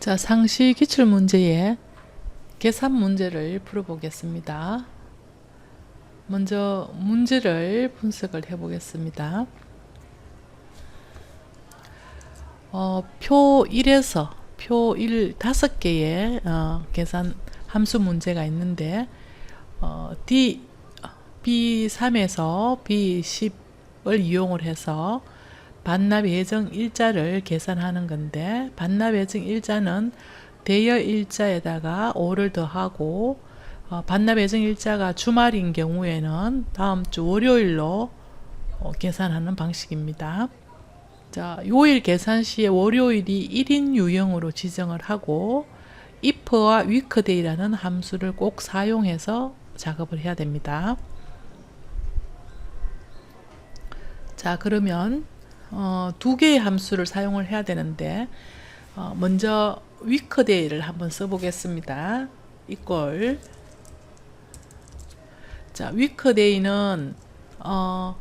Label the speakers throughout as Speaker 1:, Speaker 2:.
Speaker 1: 자, 상시 기출 문제의 계산 문제를 풀어보겠습니다. 먼저 문제를 분석을 해보겠습니다. 어, 표 1에서 표1 다섯 개의 어, 계산 함수 문제가 있는데 어, D B3에서 B10을 이용을 해서 반납 예정 일자를 계산하는 건데 반납 예정 일자는 대여 일자에다가 5를 더하고 어, 반납 예정 일자가 주말인 경우에는 다음 주 월요일로 어, 계산하는 방식입니다. 자, 요일 계산 시에 월요일이 1인 유형으로 지정을 하고 if와 weekday라는 함수를 꼭 사용해서 작업을 해야 됩니다. 자, 그러면 어, 두 개의 함수를 사용을 해야 되는데 어, 먼저 weekday를 한번 써보겠습니다. 이꼴 자, weekday는 어,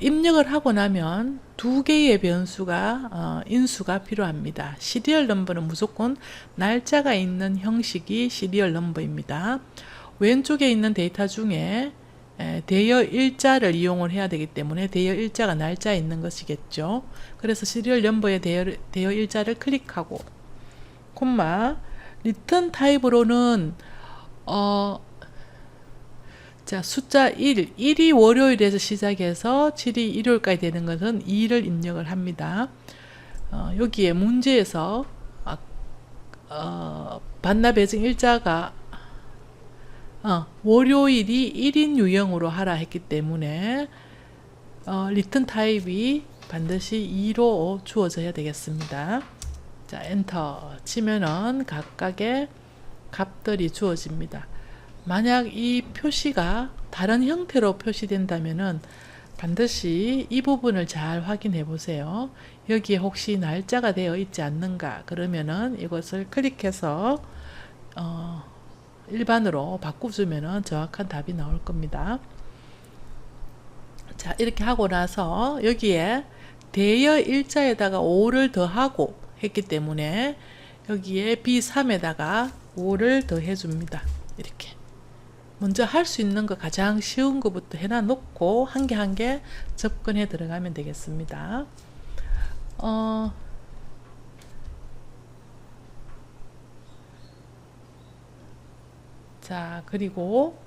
Speaker 1: 입력을 하고 나면 두 개의 변수가 어, 인수가 필요합니다. 시리얼 넘버는 무조건 날짜가 있는 형식이 시리얼 넘버입니다. 왼쪽에 있는 데이터 중에 에, 대여 일자를 이용을 해야 되기 때문에 대여 일자가 날짜에 있는 것이겠죠. 그래서 시리얼 넘버의 대여, 대여 일자를 클릭하고 콤마 리턴 타입으로는 어, 자, 숫자 1, 1이 월요일에서 시작해서 7이 일요일까지 되는 것은 2를 입력을 합니다. 어, 여기에 문제에서 아, 어, 반납 배정 일자가 어, 월요일이 1인 유형으로 하라 했기 때문에 어, 리턴 타입이 반드시 2로 주어져야 되겠습니다. 자, 엔터 치면은 각각의 값들이 주어집니다. 만약 이 표시가 다른 형태로 표시된다면은 반드시 이 부분을 잘 확인해 보세요. 여기에 혹시 날짜가 되어 있지 않는가 그러면은 이것을 클릭해서 어, 일반으로 바꿔주면은 정확한 답이 나올 겁니다. 자 이렇게 하고 나서 여기에 대여 일자에다가 5를 더하고 했기 때문에 여기에 B3에다가 5를 더해 줍니다. 이렇게 먼저 할 수 있는 거 가장 쉬운 것부터 해놔 놓고 한 개 한 개 접근해 들어가면 되겠습니다. 어, 자, 그리고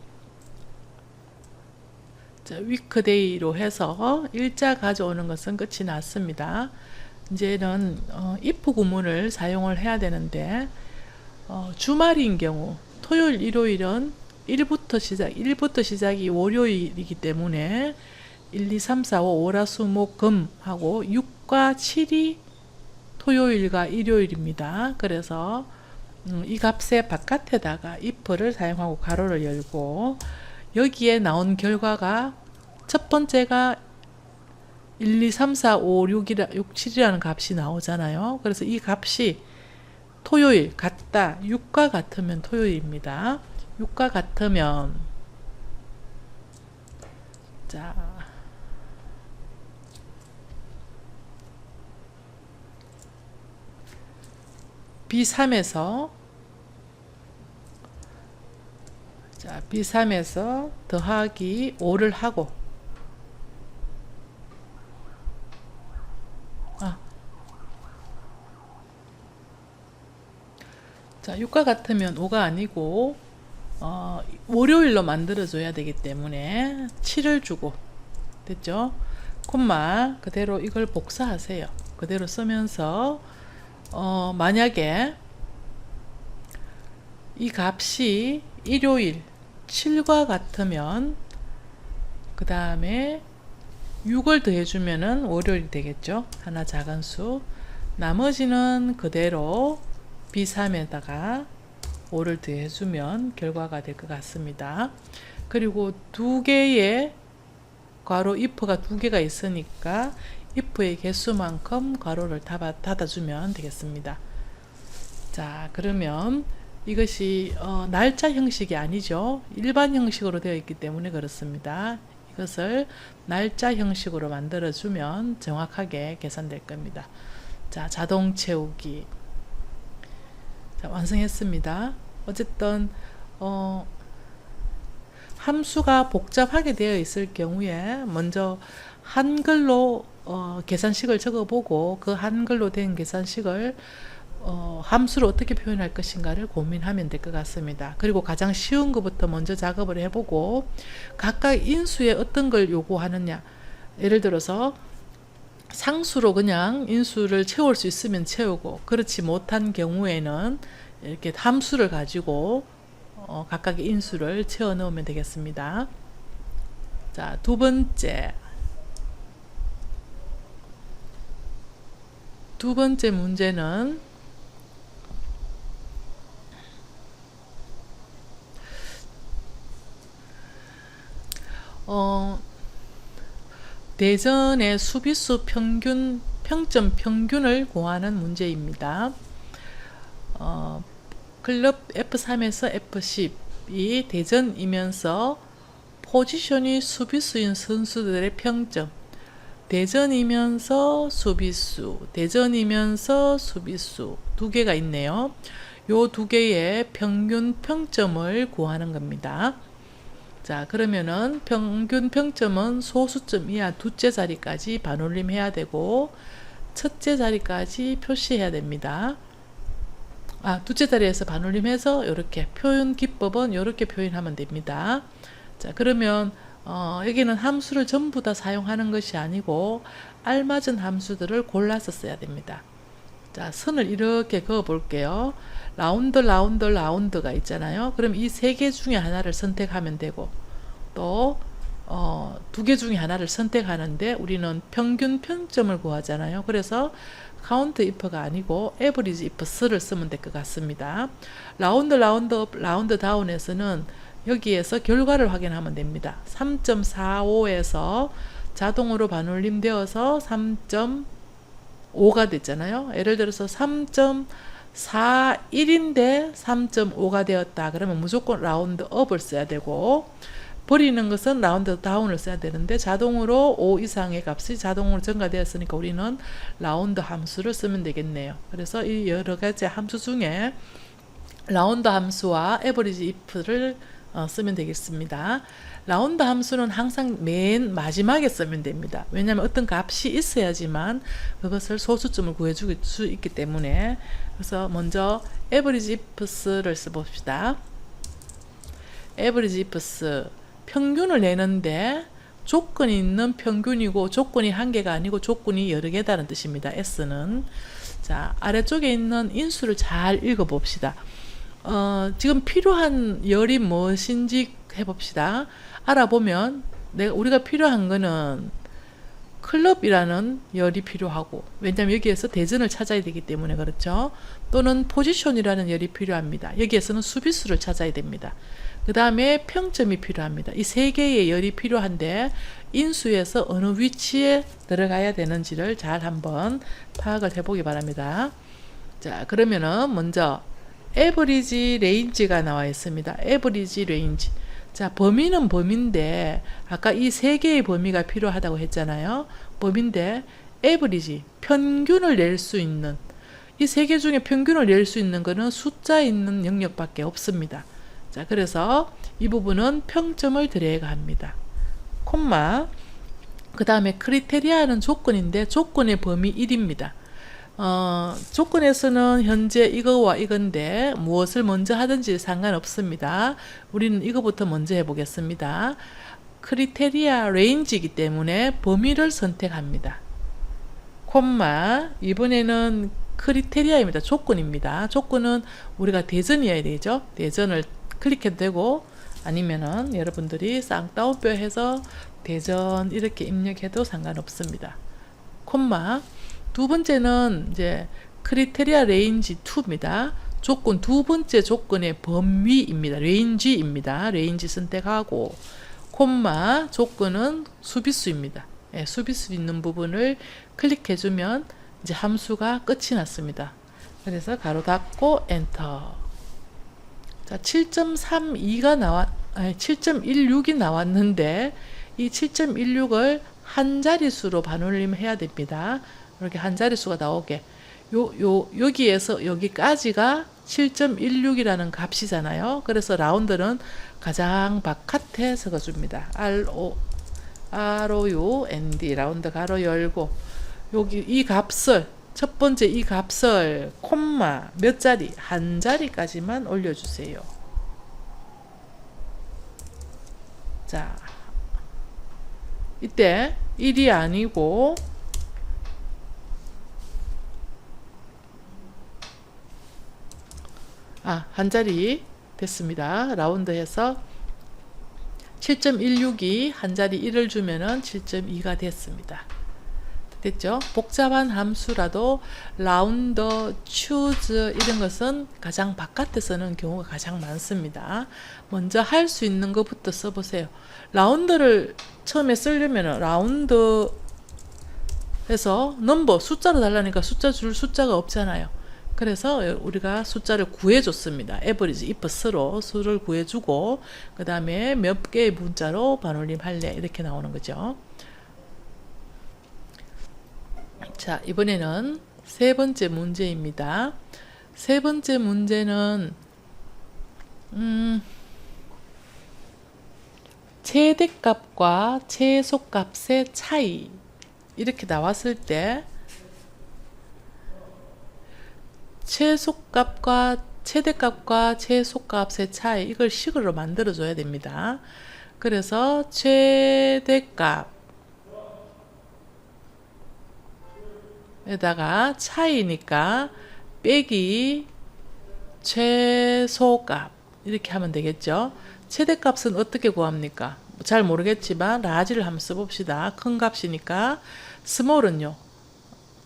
Speaker 1: 자, 위크데이로 해서 일자 가져오는 것은 끝이 났습니다. 이제는 어, if 구문을 사용을 해야 되는데 어, 주말인 경우 토요일, 일요일은 1부터 시작, 1부터 시작이 월요일이기 때문에 1, 2, 3, 4, 5, 월화수목금 하고 6과 7이 토요일과 일요일입니다. 그래서 음, 이 값의 바깥에다가 if를 사용하고 가로를 열고 여기에 나온 결과가 첫 번째가 1, 2, 3, 4, 5, 6이라, 6, 7이라는 값이 나오잖아요. 그래서 이 값이 토요일 같다. 6과 같으면 토요일입니다. 6과 같으면 자 B3에서 자 B3에서 더하기 5를 하고 아. 자 6과 같으면 5가 아니고 어, 월요일로 만들어줘야 되기 때문에 7을 주고 됐죠? 콤마 그대로 이걸 복사하세요. 그대로 쓰면서 어, 만약에 이 값이 일요일 7과 같으면 그 다음에 6을 더해주면은 월요일이 되겠죠. 하나 작은 수. 나머지는 그대로 B3에다가 5를 더해주면 결과가 될 것 같습니다. 그리고 두 개의 괄호 if가 두 개가 있으니까 if의 개수만큼 괄호를 닫아 주면 되겠습니다. 자, 그러면 이것이 어, 날짜 형식이 아니죠. 일반 형식으로 되어 있기 때문에 그렇습니다. 이것을 날짜 형식으로 만들어주면 정확하게 계산될 겁니다. 자, 자동 채우기. 자, 완성했습니다. 어쨌든 어, 함수가 복잡하게 되어 있을 경우에 먼저 한글로 어, 계산식을 적어보고 그 한글로 된 계산식을 어, 함수를 어떻게 표현할 것인가를 고민하면 될 것 같습니다. 그리고 가장 쉬운 것부터 먼저 작업을 해보고 각각 인수에 어떤 걸 요구하느냐 예를 들어서 상수로 그냥 인수를 채울 수 있으면 채우고 그렇지 못한 경우에는 이렇게 함수를 가지고 어, 각각의 인수를 채워 넣으면 되겠습니다. 자, 두 번째. 두 번째 문제는 어, 대전의 수비수 평균 평점 평균을 구하는 문제입니다. 어, 클럽 F3에서 F10이 대전이면서 포지션이 수비수인 선수들의 평점 대전이면서 수비수 대전이면서 수비수 두 개가 있네요. 요 두 개의 평균 평점을 구하는 겁니다. 자, 그러면은 평균 평점은 소수점 이하 두째 자리까지 반올림해야 되고 첫째 자리까지 표시해야 됩니다. 아, 두째 자리에서 반올림해서 이렇게 표현 기법은 이렇게 표현하면 됩니다. 자, 그러면 어, 여기는 함수를 전부 다 사용하는 것이 아니고 알맞은 함수들을 골라서 써야 됩니다. 자, 선을 이렇게 그어 볼게요. 라운드, 라운드, 라운드가 있잖아요. 그럼 이 세 개 중에 하나를 선택하면 되고, 또, 어, 두 개 중에 하나를 선택하는데, 우리는 평균 평점을 구하잖아요. 그래서, 카운트 if가 아니고, 에버리지 ifs를 쓰면 될 것 같습니다. 라운드, 라운드 업, 라운드 다운에서는 여기에서 결과를 확인하면 됩니다. 3.45에서 자동으로 반올림 되어서 3.5가 됐잖아요. 예를 들어서 3.41인데 3.5가 되었다. 그러면 무조건 라운드 업을 써야 되고 버리는 것은 라운드 다운을 써야 되는데 자동으로 5 이상의 값이 자동으로 증가되었으니까 우리는 라운드 함수를 쓰면 되겠네요. 그래서 이 여러 가지 함수 중에 라운드 함수와 에버리지 if를 어, 쓰면 되겠습니다. 라운드 함수는 항상 맨 마지막에 쓰면 됩니다. 왜냐하면 어떤 값이 있어야지만 그것을 소수점을 구해줄 수 있기 때문에 그래서 먼저 average ifs를 써봅시다. average ifs 평균을 내는데 조건이 있는 평균이고 조건이 한 개가 아니고 조건이 여러 개다는 뜻입니다. s는 자 아래쪽에 있는 인수를 잘 읽어봅시다. 어, 지금 필요한 열이 무엇인지 해봅시다. 알아보면 내가 우리가 필요한 거는 클럽이라는 열이 필요하고 왜냐하면 여기에서 대전을 찾아야 되기 때문에 그렇죠. 또는 포지션이라는 열이 필요합니다. 여기에서는 수비수를 찾아야 됩니다. 그 다음에 평점이 필요합니다. 이 세 개의 열이 필요한데 인수에서 어느 위치에 들어가야 되는지를 잘 한번 파악을 해보기 바랍니다. 자 그러면은 먼저 에버리지 레인지가 나와 있습니다. 에버리지 레인지. 자, 범위는 범위인데 아까 이 세 개의 범위가 필요하다고 했잖아요. 범위인데 에버리지 평균을 낼 수 있는 이 세 개 중에 평균을 낼 수 있는 거는 숫자 있는 영역밖에 없습니다. 자, 그래서 이 부분은 평점을 드래그 합니다. 콤마 그 다음에 크리테리아는 조건인데 조건의 범위 1입니다. 어, 조건에서는 현재 이거와 이건데 무엇을 먼저 하든지 상관없습니다. 우리는 이거부터 먼저 해보겠습니다. 크리테리아 레인지이기 때문에 범위를 선택합니다. 콤마 이번에는 크리테리아입니다. 조건입니다. 조건은 우리가 대전이어야 되죠. 대전을 클릭해도 되고 아니면은 여러분들이 쌍따옴표 해서 대전 이렇게 입력해도 상관없습니다. 콤마 두 번째는 이제 크리테리아 레인지 2입니다. 조건 두 번째 조건의 범위입니다. 레인지입니다. 레인지 선택하고 콤마 조건은 수비수입니다. 예, 수비수 있는 부분을 클릭해 주면 이제 함수가 끝이 났습니다. 그래서 가로 닫고 엔터. 자, 7.32가 나왔, 아니 7.16이 나왔는데 이 7.16을 한 자릿수로 반올림 해야 됩니다. 이렇게 한 자릿수가 나오게 요, 요, 여기에서 여기까지가 7.16이라는 값이잖아요. 그래서 라운드는 가장 바깥에 적어줍니다. R O R O U N D 라운드 가로 열고 여기 이 값을 첫 번째 이 값을 콤마 몇 자리 한 자리까지만 올려주세요. 자 이때 1이 아니고 아, 한 자리 됐습니다. 라운드 해서 7.16이 한 자리 1을 주면은 7.2가 됐습니다. 됐죠? 복잡한 함수라도 라운더, choose 이런 것은 가장 바깥에 쓰는 경우가 가장 많습니다. 먼저 할 수 있는 것부터 써보세요. 라운더를 처음에 쓰려면 라운드 해서 넘버 숫자로 달라니까 숫자 줄 숫자가 없잖아요. 그래서 우리가 숫자를 구해줬습니다. 에버리지 수로 수를 구해주고 그 다음에 몇 개의 문자로 반올림 할래 이렇게 나오는 거죠. 자 이번에는 세 번째 문제입니다. 세 번째 문제는 음, 최대값과 최소값의 차이 이렇게 나왔을 때 최소값과 최대값과 최소값의 차이 이걸 식으로 만들어 줘야 됩니다. 그래서 최대값 에다가 차이니까 빼기 최소값 이렇게 하면 되겠죠. 최대값은 어떻게 구합니까? 잘 모르겠지만 라지를 한번 써봅시다. 큰 값이니까 스몰은요.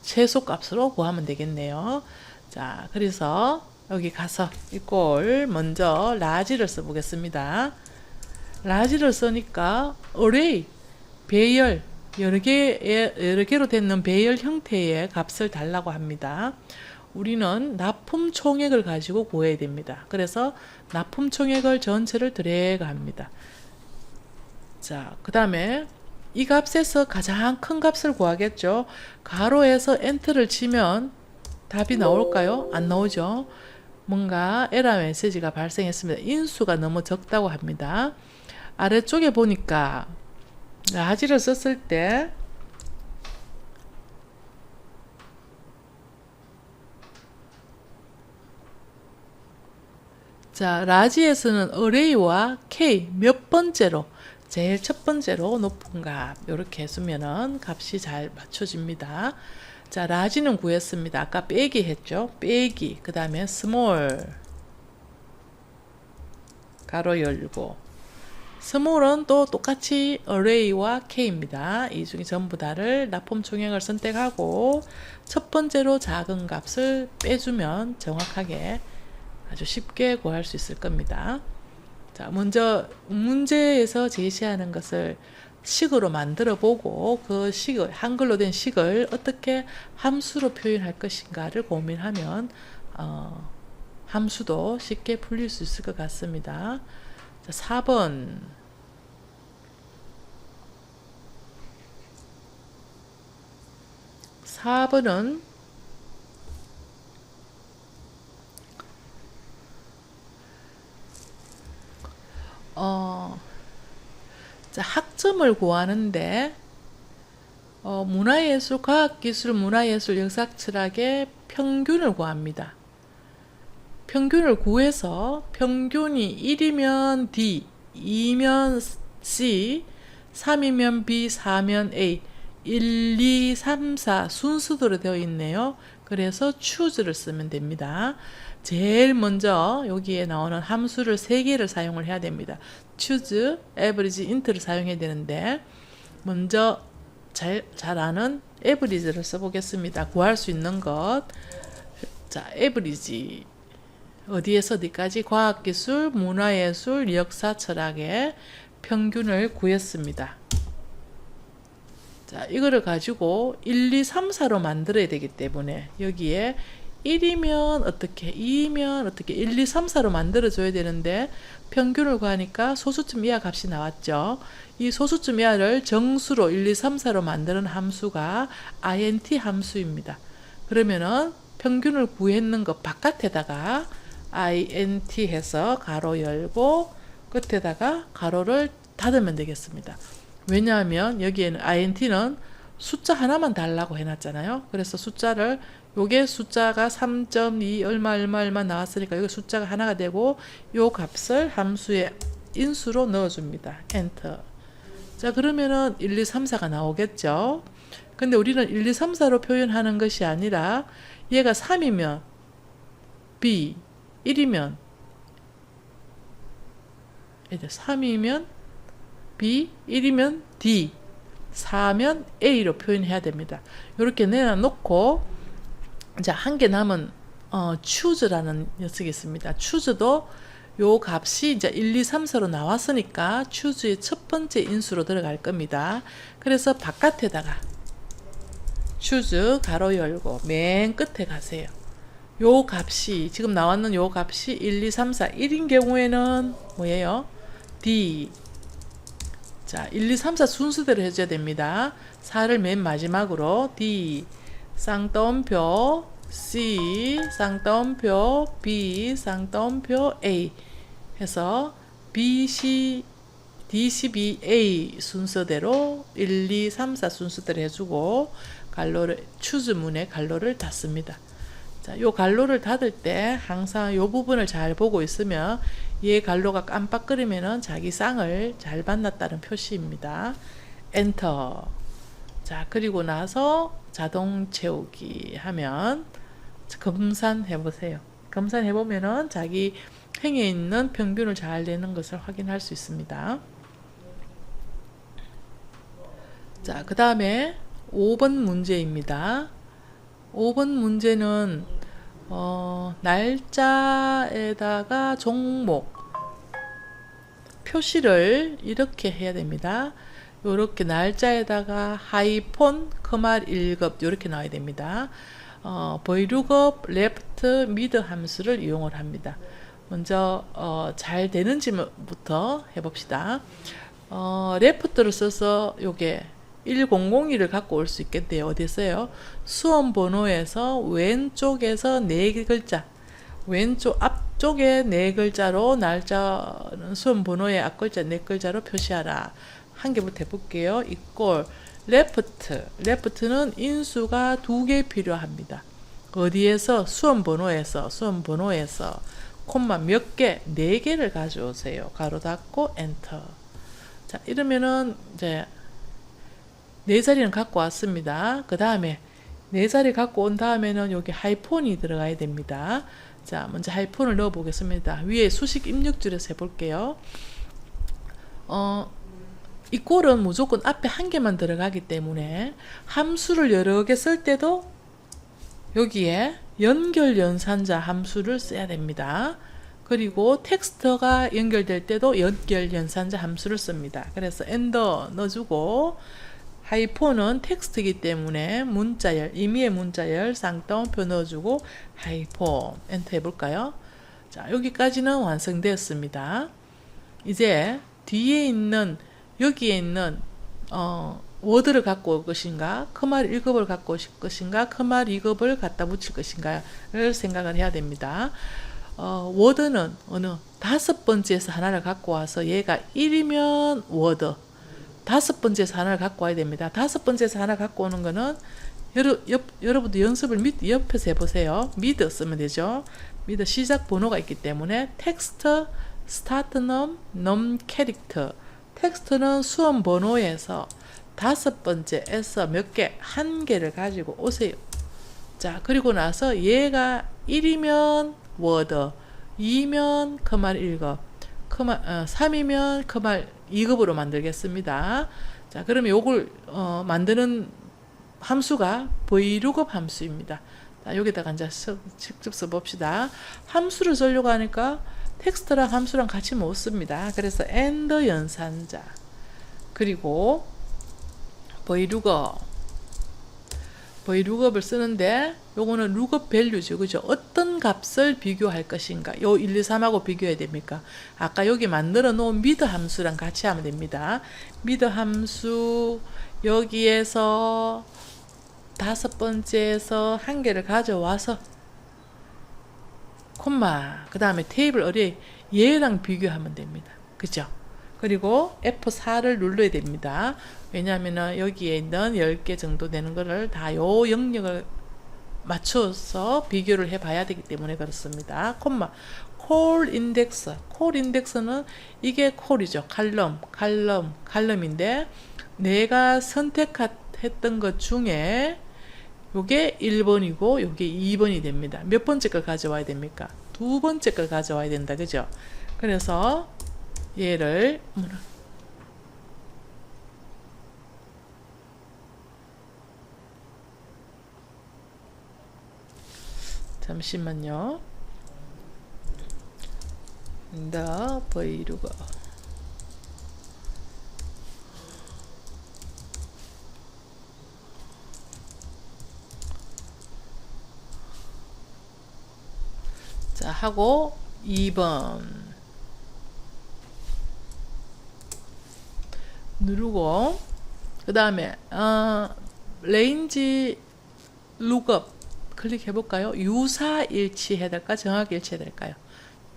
Speaker 1: 최소값으로 구하면 되겠네요. 자, 그래서 여기 가서 이 꼴 먼저 라지를 써보겠습니다. 라지를 쓰니까 array, 배열, 여러 개 여러 개로 되는 배열 형태의 값을 달라고 합니다. 우리는 납품 총액을 가지고 구해야 됩니다. 그래서 납품 총액을 전체를 드래그 합니다. 자, 그 다음에 이 값에서 가장 큰 값을 구하겠죠. 가로에서 엔터를 치면 답이 나올까요? 안 나오죠. 뭔가 에러 메시지가 발생했습니다. 인수가 너무 적다고 합니다. 아래쪽에 보니까 라지를 썼을 때 자, 라지에서는 array와 k 몇 번째로 제일 첫 번째로 높은 값 이렇게 해주면은 값이 잘 맞춰집니다. 자, 라지는 구했습니다. 아까 빼기 했죠. 빼기 그 다음에 small 가로 열고 스몰은 또 똑같이 array와 k입니다. 이 중에 전부 다를 납품 총액을 선택하고 첫 번째로 작은 값을 빼주면 정확하게 아주 쉽게 구할 수 있을 겁니다. 자, 먼저 문제에서 제시하는 것을 식으로 만들어 보고 그 식을 한글로 된 식을 어떻게 함수로 표현할 것인가를 고민하면 어, 함수도 쉽게 풀릴 수 있을 것 같습니다. 자, 4번. 사번은 어, 자, 학점을 구하는데 어, 문화예술, 과학기술, 문화예술, 역사철학의 평균을 구합니다. 평균을 구해서 평균이 1이면 D, 2면 C, 3이면 B, 4면 A, 1, 2, 3, 4 순서대로 되어 있네요. 그래서 choose를 쓰면 됩니다. 제일 먼저 여기에 나오는 함수를 세 개를 사용을 해야 됩니다. choose, average, int를 사용해야 되는데 먼저 잘, 잘 아는 average를 써보겠습니다. 구할 수 있는 것. 자, average. 어디에서 어디까지 과학기술, 문화예술, 역사, 철학의 평균을 구했습니다. 자, 이거를 가지고 1, 2, 3, 4로 만들어야 되기 때문에 여기에 1이면 어떻게, 2면 어떻게, 1, 2, 3, 4로 만들어줘야 되는데 평균을 구하니까 소수점 이하 값이 나왔죠. 이 소수점 이하를 정수로 1, 2, 3, 4로 만드는 함수가 int 함수입니다. 그러면은 평균을 구했는 것 바깥에다가 int 해서 가로 열고 끝에다가 가로를 닫으면 되겠습니다. 왜냐하면 여기에는 int는 숫자 하나만 달라고 해놨잖아요. 그래서 숫자를 요게 숫자가 3.2 얼마 얼마 얼마 나왔으니까 여기 숫자가 하나가 되고 요 값을 함수의 인수로 넣어줍니다. 엔터. 자 그러면은 1, 2, 3, 4가 나오겠죠. 근데 우리는 1, 2, 3, 4로 표현하는 것이 아니라 얘가 3이면 B, 1이면 이제 3이면 B, 1이면 D, 4면 A로 표현해야 됩니다. 이렇게 내놔놓고 자, 한 개 남은 어, choose라는 녀석이 있습니다. choose도 요 값이 이제 1, 2, 3, 4로 나왔으니까 choose의 첫 번째 인수로 들어갈 겁니다. 그래서 바깥에다가 choose 가로 열고 맨 끝에 가세요. 요 값이 지금 나왔는 요 값이 1, 2, 3, 4 1인 경우에는 뭐예요? D 자, 1, 2, 3, 4 순서대로 해줘야 됩니다. 4를 맨 마지막으로 D 쌍따옴표 C 쌍따옴표 B 쌍따옴표 A 해서 B, C, D, C, B, A 순서대로 1, 2, 3, 4 순서대로 해주고 갈로를 추즈 문에 갈로를 닫습니다. 자, 요 갈로를 닫을 때 항상 요 부분을 잘 보고 있으면 얘 갈로가 깜빡거리면은 자기 쌍을 잘 만났다는 표시입니다. 엔터. 자, 그리고 나서 자동 채우기 하면 검산해 보세요. 검산해 보면은 자기 행에 있는 평균을 잘 내는 것을 확인할 수 있습니다. 자, 그 다음에 5번 문제입니다. 5번 문제는 어, 날짜에다가 종목 표시를 이렇게 해야 됩니다. 이렇게 날짜에다가 하이폰, 커말 1급 이렇게 나와야 됩니다. 어, 보이룩업, 레프트, 미드 함수를 이용을 합니다. 먼저 어, 잘 되는지부터 해봅시다. 어, 레프트를 써서 요게 1001을 갖고 올 수 있겠대요. 어디서요? 수험 번호에서 왼쪽에서 네 글자, 왼쪽 앞쪽에 네 글자로 날짜는 수험 번호의 앞 글자 네 글자로 표시하라. 한 개부터 해볼게요. 이꼴 레프트, 레프트는 인수가 두 개 필요합니다. 어디에서 수험 번호에서 수험 번호에서 콤마 몇 개, 네 개를 가져오세요. 가로 닫고 엔터. 자, 이러면은 이제 네 자리는 갖고 왔습니다. 그 다음에 네 자리 갖고 온 다음에는 여기 하이폰이 들어가야 됩니다. 자, 먼저 하이폰을 넣어 보겠습니다. 위에 수식 입력줄에서 해볼게요. 어, 이 꼴은 무조건 앞에 한 개만 들어가기 때문에 함수를 여러 개 쓸 때도 여기에 연결 연산자 함수를 써야 됩니다. 그리고 텍스트가 연결될 때도 연결 연산자 함수를 씁니다. 그래서 엔더 넣어주고 하이폰은 텍스트이기 때문에 문자열, 임의의 문자열 쌍따옴표 넣어주고 하이폰 엔터 해볼까요? 자 여기까지는 완성되었습니다. 이제 뒤에 있는 여기에 있는 어, 워드를 갖고 올 것인가, 커말 1급을 갖고 오실 것인가, 커말 2급을 갖다 붙일 것인가를 생각을 해야 됩니다. 어, 워드는 어느 다섯 번째에서 하나를 갖고 와서 얘가 1이면 워드, 다섯 번째에서 하나를 갖고 와야 됩니다. 다섯 번째에서 하나 갖고 오는 거는 여러, 옆, 여러분도 연습을 밑, 옆에서 해보세요. 미드 쓰면 되죠. 미드 시작 번호가 있기 때문에 텍스트, 스타트 넘, 넘 캐릭터. 텍스트는 수험 번호에서 다섯 번째에서 몇 개, 한 개를 가지고 오세요. 자, 그리고 나서 얘가 1이면 워드, 2면 커말 1급, 커말, 어, 3이면 커말 2급으로 만들겠습니다. 자, 그러면 요걸 어, 만드는 함수가 vlookup 함수입니다. 자, 여기다가 이제 써, 직접 써봅시다. 함수를 쓰려고 하니까 텍스트랑 함수랑 같이 못 씁니다. 그래서 and 연산자 그리고 vlookup vlookup을 쓰는데 요거는 lookup value죠. 그죠? 어떤 값을 비교할 것인가? 요 1, 2, 3하고 비교해야 됩니까? 아까 여기 만들어 놓은 mid 함수랑 같이 하면 됩니다. mid 함수 여기에서 다섯 번째에서 한 개를 가져와서 콤마 그 다음에 테이블 어레이 얘랑 비교하면 됩니다. 그죠? 그리고 F4를 눌러야 됩니다. 왜냐하면 여기에 있는 10개 정도 되는 거를 다 요 영역을 맞춰서 비교를 해 봐야 되기 때문에 그렇습니다. 콤마 콜 인덱스 콜 인덱스는 이게 콜이죠. 칼럼 칼럼 칼럼인데 내가 선택했던 것 중에 요게 1번이고 요게 2번이 됩니다. 몇 번째 걸 가져와야 됩니까? 두 번째 걸 가져와야 된다. 그죠? 그래서 얘를 잠시만요. 더 브이로그 자 하고 2번 누르고 그 다음에 어, 레인지 룩업 클릭해 볼까요? 유사 일치해야 될까? 정확히 일치해야 될까요?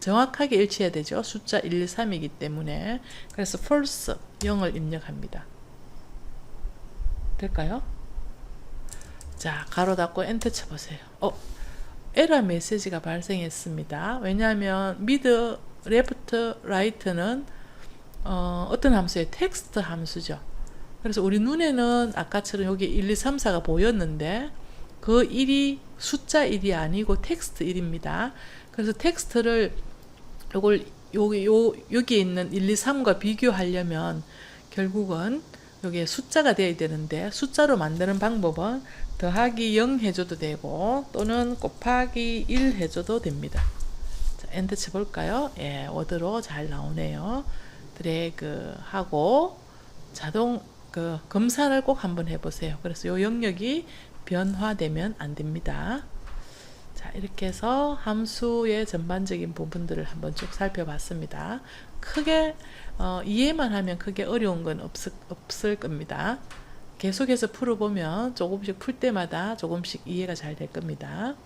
Speaker 1: 정확하게 일치해야 되죠. 숫자 1, 2, 3이기 때문에 그래서 false 0을 입력합니다. 될까요? 자, 가로 닫고 엔터 쳐보세요. 어, 에러 메시지가 발생했습니다. 왜냐하면 미드, 레프트, 라이트는 어, 어떤 함수예요? 텍스트 함수죠. 그래서 우리 눈에는 아까처럼 여기 1, 2, 3, 4가 보였는데 그 1이 숫자 1이 아니고 텍스트 1입니다. 그래서 텍스트를 요걸 여기 요 여기 있는 1, 2, 3과 비교하려면 결국은 여기에 숫자가 되어야 되는데 숫자로 만드는 방법은 더하기 0 해줘도 되고 또는 곱하기 1 해줘도 됩니다. 자, 엔터 쳐볼까요? 예, 워드로 잘 나오네요. 드래그 하고 자동 그 검사를 꼭 한번 해보세요. 그래서 요 영역이 변화되면 안 됩니다. 자, 이렇게 해서 함수의 전반적인 부분들을 한번 쭉 살펴봤습니다. 크게 어, 이해만 하면 크게 어려운 건 없을, 없을 겁니다. 계속해서 풀어보면 조금씩 풀 때마다 조금씩 이해가 잘 될 겁니다.